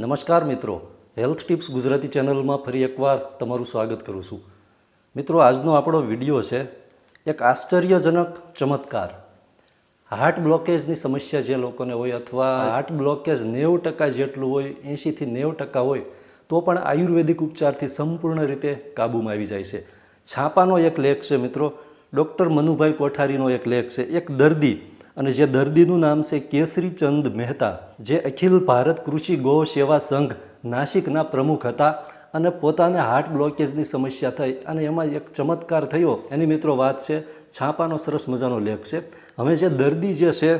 નમસ્કાર મિત્રો. Health tips Gujarati ચેનલમાં ફરી એકવાર તમારું સ્વાગત કરું છું. મિત્રો, આજનો આપણો વીડિયો છે એક આશ્ચર્યજનક ચમત્કાર. હાર્ટ બ્લોકેજની સમસ્યા જે લોકોને હોય અથવા હાર્ટ બ્લોકેજ નેવું ટકા જેટલું હોય, એંશીથી નેવું ટકા હોય, તો પણ આયુર્વેદિક ઉપચારથી સંપૂર્ણ રીતે કાબૂમાં આવી જાય છે. છાપાનો એક લેખ છે મિત્રો. ડૉક્ટર મનુભાઈ કોઠારીનો એક લેખ છે. એક દર્દી અને જે દર્દીનું નામ છે કેસરીચંદ મહેતા, જે અખિલ ભારત કૃષિ ગૌ સેવા સંઘ નાસિકના પ્રમુખ હતા અને પોતાને હાર્ટ બ્લોકેજની સમસ્યા થઈ અને એમાં એક ચમત્કાર થયો. એની મિત્રો વાત છે, છાપાનો સરસ મજાનો લેખ છે. હવે જે દર્દી જે છે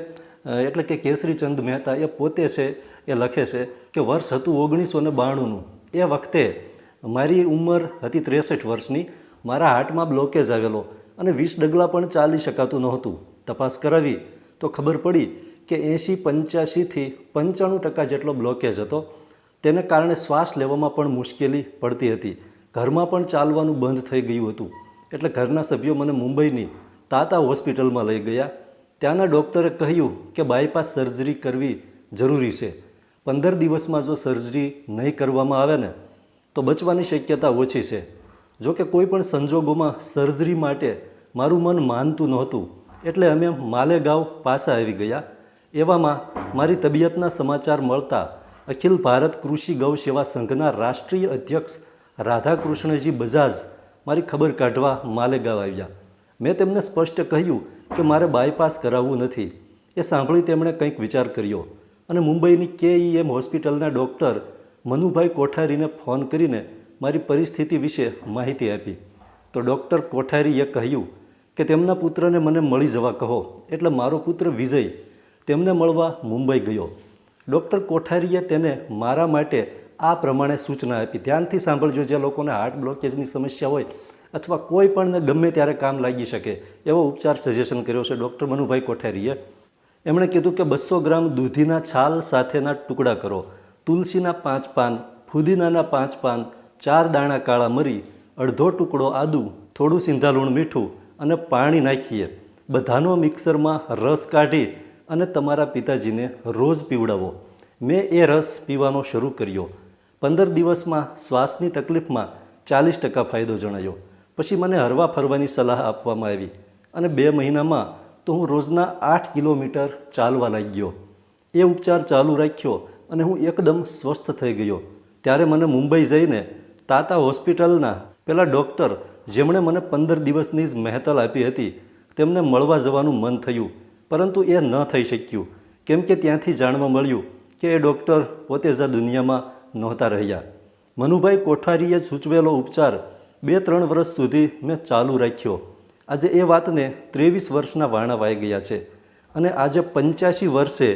એટલે કે કેસરીચંદ મહેતા, એ પોતે છે, એ લખે છે કે વર્ષ હતું ઓગણીસો ને બાણુંનું. એ વખતે મારી ઉંમર હતી ત્રેસઠ વર્ષની, મારા હાર્ટમાં બ્લોકેજ આવેલો અને વીસ ડગલા પણ ચાલી શકાતું નહોતું. તપાસ કરાવી તો ખબર પડી કે એંશી પંચ્યાસીથી પંચાણું ટકા જેટલો બ્લોકેજ હતો. તેને કારણે શ્વાસ લેવામાં પણ મુશ્કેલી પડતી હતી. ઘરમાં પણ ચાલવાનું બંધ થઈ ગયું હતું. એટલે ઘરના સભ્યો મને મુંબઈની તાતા હોસ્પિટલમાં લઈ ગયા. ત્યાંના ડૉક્ટરે કહ્યું કે બાયપાસ સર્જરી કરવી જરૂરી છે. પંદર દિવસમાં જો સર્જરી નહીં કરવામાં આવે ને, તો બચવાની શક્યતા ઓછી છે. જો કે કોઈ પણ સંજોગોમાં સર્જરી માટે મારું મન માનતું નહોતું. એટલે અમે માલેગાંવ પાસે આવી ગયા. એવામાં મારી તબિયતના સમાચાર મળતા અખિલ ભારત કૃષિ ગૌ સેવા સંઘના રાષ્ટ્રીય અધ્યક્ષ રાધાકૃષ્ણજી બજાજ મારી ખબર કાઢવા માલેગાંવ આવ્યા. મેં તેમને સ્પષ્ટ કહ્યું કે મારે બાયપાસ કરાવવું નથી. એ સાંભળી તેમણે કંઈક વિચાર કર્યો અને મુંબઈની કેઈએમ હોસ્પિટલના ડૉક્ટર મનુભાઈ કોઠારીને ફોન કરીને મારી પરિસ્થિતિ વિશે માહિતી આપી. તો ડૉક્ટર કોઠારીએ કહ્યું કે તેમના પુત્રને મને મળી જવા કહો. એટલે મારો પુત્ર વિજય તેમને મળવા મુંબઈ ગયો. ડૉક્ટર કોઠારીએ તેને મારા માટે આ પ્રમાણે સૂચના આપી. ધ્યાનથી સાંભળજો જે લોકોને હાર્ટ બ્લોકેજની સમસ્યા હોય અથવા કોઈ પણને ગમે ત્યારે કામ લાગી શકે, એવો ઉપચાર સજેશન કર્યો છે ડૉક્ટર મનુભાઈ કોઠારીએ. એમણે કીધું કે બસો ગ્રામ દૂધીના છાલ સાથેના ટુકડા કરો. તુલસીના પાંચ પાન, ફુદીનાના પાંચ પાન, ચાર દાણા કાળા મરી, અડધો ટુકડો આદુ, થોડું સિંધાલુણ મીઠું અને પાણી નાખીએ. બધાનો મિક્સરમાં રસ કાઢી અને તમારા પિતાજીને રોજ પીવડાવો. મેં એ રસ પીવાનો શરૂ કર્યો. પંદર દિવસમાં શ્વાસની તકલીફમાં ચાલીસ ટકા ફાયદો જણાયો. પછી મને હરવા ફરવાની સલાહ આપવામાં આવી અને બે મહિનામાં તો હું રોજના આઠ કિલોમીટર ચાલવા લાગ્યો. એ ઉપચાર ચાલુ રાખ્યો અને હું એકદમ સ્વસ્થ થઈ ગયો. ત્યારે મને મુંબઈ જઈને તાતા હોસ્પિટલના પેલા ડૉક્ટર જેમણે મને પંદર દિવસની જ મહેતલ આપી હતી, તેમને મળવા જવાનું મન થયું, પરંતુ એ ન થઈ શક્યું. કેમ કે ત્યાંથી જાણવા મળ્યું કે એ ડૉક્ટર પોતે જ દુનિયામાં નહોતા રહ્યા. મનુભાઈ કોઠારીએ સૂચવેલો ઉપચાર બે ત્રણ વર્ષ સુધી મેં ચાલુ રાખ્યો. આજે એ વાતને ત્રેવીસ વર્ષના વાણા વાઈ ગયા છે. અને આજે પંચ્યાસી વર્ષે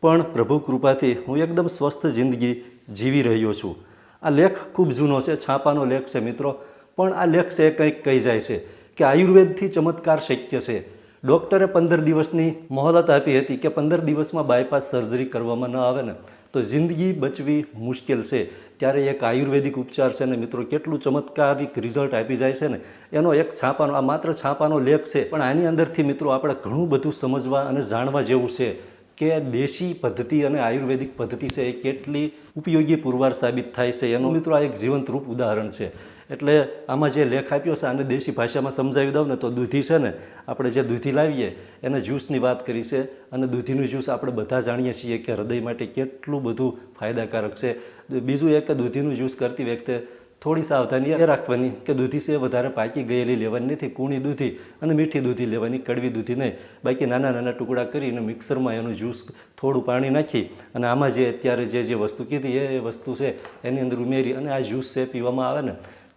પણ પ્રભુ કૃપાથી હું એકદમ સ્વસ્થ જિંદગી જીવી રહ્યો છું. આ લેખ ખૂબ જૂનો છે, છાપાનો લેખ છે મિત્રો. પણ આ લેખ છે કંઈક કહી જાય છે કે આયુર્વેદથી ચમત્કાર શક્ય છે. ડૉક્ટરે પંદર દિવસની મહોલત આપી હતી કે પંદર દિવસમાં બાયપાસ સર્જરી કરવામાં ન આવે ને, તો જિંદગી બચવી મુશ્કેલ છે. ત્યારે એક આયુર્વેદિક ઉપચાર છે ને, મિત્રો, કેટલું ચમત્કારિક રિઝલ્ટ આપી જાય છે ને, એનો એક છાપાનો, આ માત્ર છાપાનો લેખ છે, પણ આની અંદરથી, મિત્રો, આપણે ઘણું બધું સમજવા અને જાણવા જેવું છે કે દેશી પદ્ધતિ અને આયુર્વેદિક પદ્ધતિ છે એ કેટલી ઉપયોગી પુરવાર સાબિત થાય છે. એનું, મિત્રો, આ એક જીવંત રૂપ ઉદાહરણ છે. એટલે આમાં જે લેખ આપ્યો છે, આને દેશી ભાષામાં સમજાવી દઉં ને તો દૂધી છે ને, આપણે જે દૂધી લાવીએ, એને જ્યુસની વાત કરી છે અને દૂધીનું જ્યુસ આપણે બધા જાણીએ છીએ કે હૃદય માટે કેટલું બધું ફાયદાકારક છે. બીજું એક કે દૂધીનું જ્યુસ કરતી વખતે થોડી સાવધાની એ રાખવાની કે દૂધી છે વધારે પાકી ગયેલી લેવાની નથી, કૂણી દૂધી અને મીઠી દૂધી લેવાની, કડવી દૂધી નહીં. બાકી નાના નાના ટુકડા કરીને મિક્સરમાં એનું જ્યુસ થોડું પાણી નાખી અને આમાં જે અત્યારે જે જે વસ્તુ કીધી એ વસ્તુ છે, એની અંદર ઉમેરી અને આ જ્યુસ છે પીવામાં આવે ને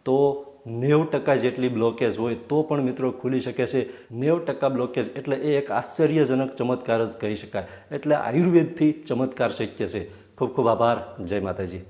તો નેવ ટકા જેટલી બ્લોકેજ હોય તો પણ મિત્રો ખુલી શકે છે. નેવ ટકા બ્લોકેજ એટલે એ એક આશ્ચર્યજનક ચમત્કાર જ કહી શકાય. એટલે આયુર્વેદથી ચમત્કાર શક્ય છે. ખૂબ ખૂબ આભાર. જય માતાજી.